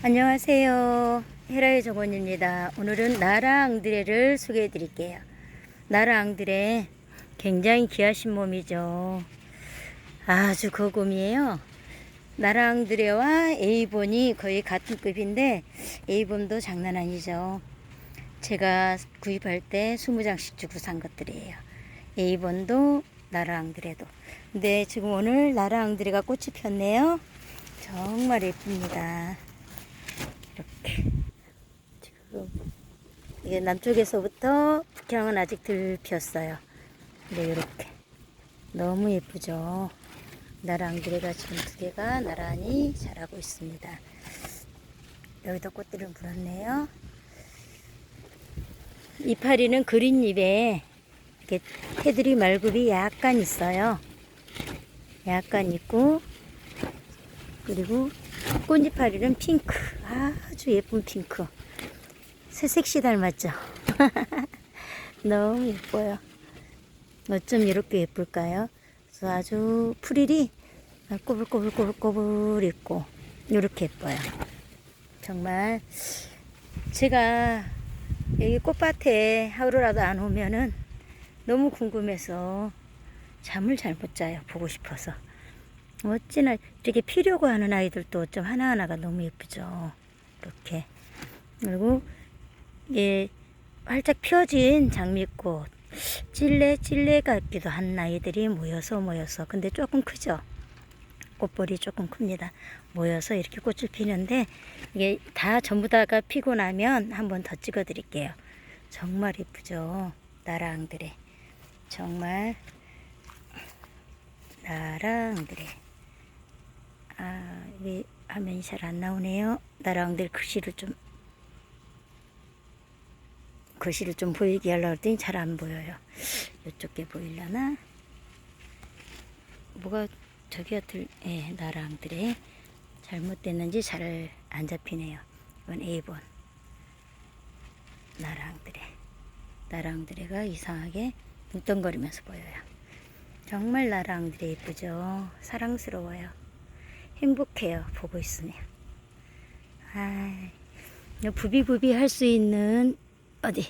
안녕하세요. 헤라의 정원입니다. 오늘은 나라 앙드레를 소개해 드릴게요. 나라 앙드레 굉장히 귀하신 몸이죠. 아주 거곰이에요. 나라 앙드레와 에이본이 거의 같은 급인데 에이본도 장난 아니죠. 제가 구입할 때 20장씩 주고 산 것들이에요. 에이본도 나라 앙드레도. 근데 지금 오늘 나라 앙드레가 꽃이 폈네요. 정말 예쁩니다. 지금 이게 남쪽에서부터 북향은 아직 덜 피었어요. 근데 이렇게 너무 예쁘죠. 나랑드레가 지금 두 개가 나란히 자라고 있습니다. 여기도 꽃들을 물었네요. 이파리는 그린 잎에 이렇게 테두리 말굽이 약간 있어요. 약간 있고 그리고 꽃이파리는 핑크 아주 예쁜 핑크 새색시 닮았죠? 너무 예뻐요. 어쩜 이렇게 예쁠까요? 그래서 아주 풀일이 꼬불꼬불꼬불꼬불 있고 이렇게 예뻐요. 정말 제가 여기 꽃밭에 하루라도 안 오면은 너무 궁금해서 잠을 잘 못 자요 보고 싶어서. 어찌나 이렇게 피려고 하는 아이들도 좀 하나하나가 너무 예쁘죠. 이렇게. 그리고 이게 활짝 펴진 장미꽃, 찔레 찔레 같기도 한 아이들이 모여서 모여서 근데 조금 크죠. 꽃볼이 조금 큽니다. 모여서 이렇게 꽃을 피는데 이게 다 전부 다가 피고 나면 한번 더 찍어 드릴게요. 정말 예쁘죠. 나랑들의 정말 나랑들의 아, 왜 화면이 잘 안 나오네요. 나랑들 글씨를 좀 글씨를 좀 보이게 하려고 했더니 잘 안 보여요. 이쪽 게 보이려나? 뭐가 저기가 들, 예, 나랑들의 잘못됐는지 잘 안 잡히네요. 이건 A번. 나랑들의. 나랑들의가 이상하게 뭉뚱거리면서 보여요. 정말 나랑들의 예쁘죠? 사랑스러워요. 행복해요. 보고 있으면. 아, 부비부비 할 수 있는 어디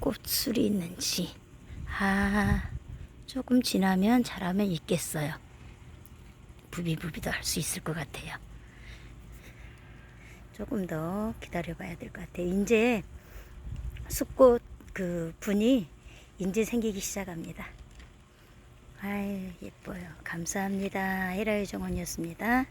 꽃술이 있는지. 아, 조금 지나면 잘하면 있겠어요. 부비부비도 할 수 있을 것 같아요. 조금 더 기다려 봐야 될 것 같아요. 이제 숲꽃 그 분이 이제 생기기 시작합니다. 아유, 예뻐요. 감사합니다. 헤라의 정원이었습니다.